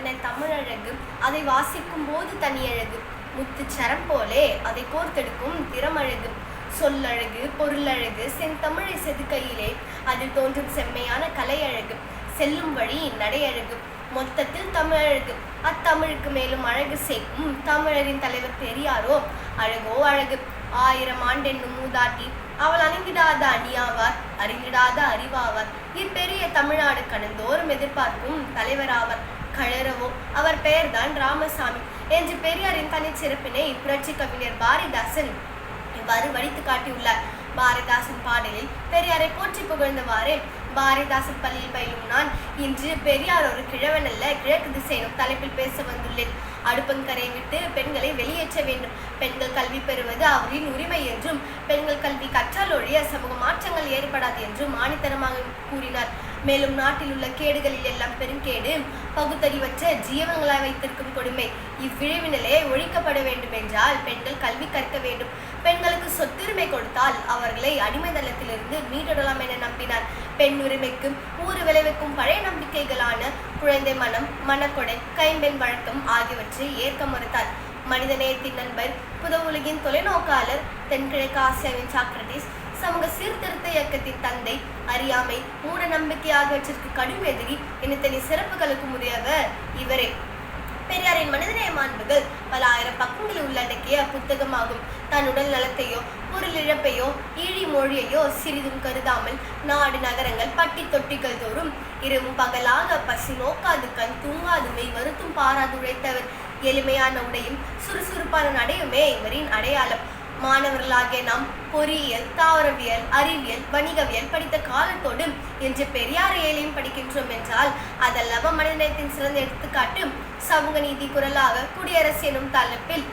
அண்ணன் தமிழழகு அதை வாசிக்கும் போது தனியழகு. முத்து சரம் போலே அதை கோர்த்தெடுக்கும் திறமழகு. சொல்லழகு பொருளழகு செந்தமிழை செதுக்கையிலே அதில் தோன்றும் செம்மையான கலையழகு. செல்லும் வழி நடையழகு. மொத்தத்தில் தமிழழகு. அத்தமிழுக்கு மேலும் அழகு சேர்க்கும் தமிழரின் தலைவர் பெரியாரோ அழகோ அழகு. ஆயிரம் ஆண்டென்னும் மூதாட்டி அவள் அணிந்திடாத அணியாவார் அறிந்திடாத அறிவாவார். இப்பெரிய தமிழ்நாடு கடந்தோறும் எதிர்பார்க்கும் தலைவராவார். கழறவோ அவர் பெயர்தான் ராமசாமி. என்று பெரியாரின் தனிச்சிறப்பினை புரட்சி கவிஞர் பாரதிதாசன் இவ்வாறு வடித்து காட்டியுள்ளார். பாரதிதாசன் பாடலில் பெரியாரை போற்றி புகழ்ந்தவாறே பாரதிதாசன் பள்ளியில் பயிலும் நான் இன்று பெரியார் ஒரு கிழவன் அல்ல கிழக்கு திசையனும் தலைப்பில் பேச வந்துள்ளேன். அடுப்பங்கரையை விட்டு பெண்களை வெளியேற்ற வேண்டும். பெண்கள் கல்வி பெறுவது அவரின் உரிமை என்றும் பெண்கள் கல்வி கற்றால் ஒழிய சமூக மாற்றங்கள் ஏற்படாது என்றும் ஆணித்தரமாக கூறினார். மேலும் நாட்டில் உள்ள கேடுகளில் எல்லாம் பெருங்கேடு பகுத்தறிவற்ற ஜீவங்களாய் வைத்திருக்கும் கொடுமை. இவ்விழிவினலே ஒழிக்கப்பட வேண்டும் என்றால் பெண்கள் கல்வி கற்க வேண்டும். பெண்களுக்கு சொத்துரிமை கொடுத்தால் அவர்களை அடிமை தளத்திலிருந்து மீட்டெடலாம் என நம்பினார். பெண் உரிமைக்கும் ஊறு விளைவிக்கும் பழைய நம்பிக்கைகளான குழந்தை மனம் மனக்கொடை கைம்பெண் வழக்கம் ஆகியவற்றை ஏற்க மறுத்தார். மனிதநேயத்தின் நண்பர் புத உலகின் தொலைநோக்காளர் தென்கிழக்கு ஆசியாவின் சாக்ரட்டிஸ் சமூக சீர்திருத்த இயக்கத்தின் தந்தை அறியாமை மூட நம்பிக்கை ஆகியவற்றிற்கு கடும் எதிரி இனத்தனி சிறப்புகளுக்கு உரியவர் இவரே. பெரியாரின் மனிதநேய மாண்புகள் பல ஆயிரம் பக்கங்களில் உள்ளடக்கிய புத்தகமாகும். தன் உடல் நலத்தையோ பொருள் இழப்பையோ ஈழி மொழியையோ சிறிதும் கருதாமல் நாடு நகரங்கள் பட்டி தொட்டிகள் தோறும் இரவும் பகலாக பசி நோக்காது கண் தூங்காது மெய் வருத்தும் பாராது உழைத்தவர். எளிமையான உடையும் சுறுசுறுப்பான நடையுமே இவரின் அடையாளம். மாணவர்களாகிய நாம் பொறியியல் தாவரவியல் அறிவியல் வணிகவியல் படித்த காலத்தோடு இன்று பெரியார் ஏழையும் படிக்கின்றோம் என்றால் அதல்லவ மனிதநேயத்தின் சிறந்த எடுத்துக்காட்டு சமூக நீதி குரலாக குடியரசு எனும் தலைப்பில்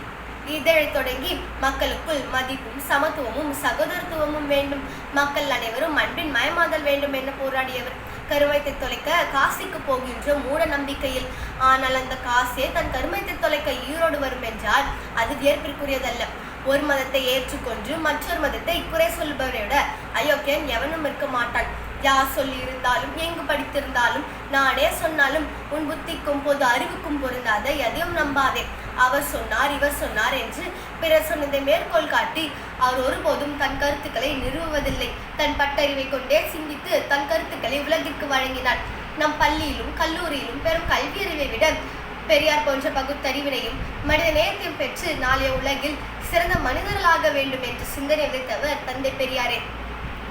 இதழை தொடங்கி மக்களுக்குள் மதிப்பும் சமத்துவமும் சகோதரத்துவமும் வேண்டும். மக்கள் அனைவரும் அன்பின் மயமாதல் வேண்டும் என போராடியவர். கருமைத்தை தொலைக்க காசிக்கு போகின்ற மூட நம்பிக்கையில். ஆனால் அந்த காசே தன் கருமத்தை தொலைக்க ஈரோடு வரும் என்றால் அது வியப்பிற்குரியதல்ல ஒரு மதத்தை ஏற்றுக்கொண்டு மற்றொரு மதத்தை குறை சொல்பவரை விட அயோக்கியன் எவனும் இருக்க மாட்டான். யார் சொல்லி இருந்தாலும் எங்கு படித்திருந்தாலும் நானே சொன்னாலும் உன் புத்திக்கும் பொது அறிவுக்கும் பொருந்தாத எதையும் நம்பாதே. அவர் சொன்னார் இவர் சொன்னார் என்று பிறர் சொன்னதை மேற்கோள் காட்டி அவர் ஒருபோதும் தன் கருத்துக்களை நிறுவுவதில்லை. தன் பட்டறிவை கொண்டே சிந்தித்து தன் கருத்துக்களை உலகிற்கு வழங்கினார். நம் பள்ளியிலும் கல்லூரியிலும் பெரும் கல்வியறிவை விட பெரியார் போன்ற பகுத்தறிவினையும் மனித நேயத்தையும் பெற்று நாளைய உலகில் சிறந்த மனிதர்களாக வேண்டும் என்று சிந்தனை விதைத்தவர் தந்தை பெரியாரே.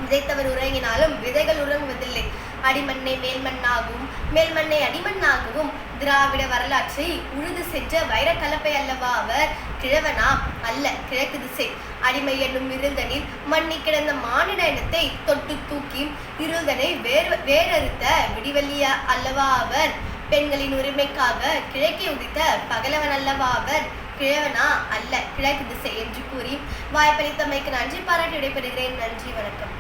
விதைத்தவர் உறங்கினாலும் விதைகள் உறங்குவதில்லை. அடிமண்ணை மேல்மண்ணாகவும் மேல்மண்ணை அடிமண்ணாகவும் திராவிட வரலாற்றை உழுது சென்ற வைரக்கலப்பை அல்லவா அவர்? கிழவனா? அல்ல கிழக்கு திசை. அடிமை என்னும் இருந்தனில் மண்ணி கிடந்த மானிட இனத்தை தொட்டு தூக்கி இருந்தனை வேறு வேறறுத்த விடிவெள்ளிய அல்லவா அவர்? பெண்களின் உரிமைக்காக கிழக்கே உதித்த பகலவன் அல்லவா அவர் கிழவனா அல்ல. கிழக்கு திசை என்று கூறி வாய்ப்பளித்தமைக்கு நன்றி. பாராட்டி விடைபெறுகிறேன். நன்றி. வணக்கம்.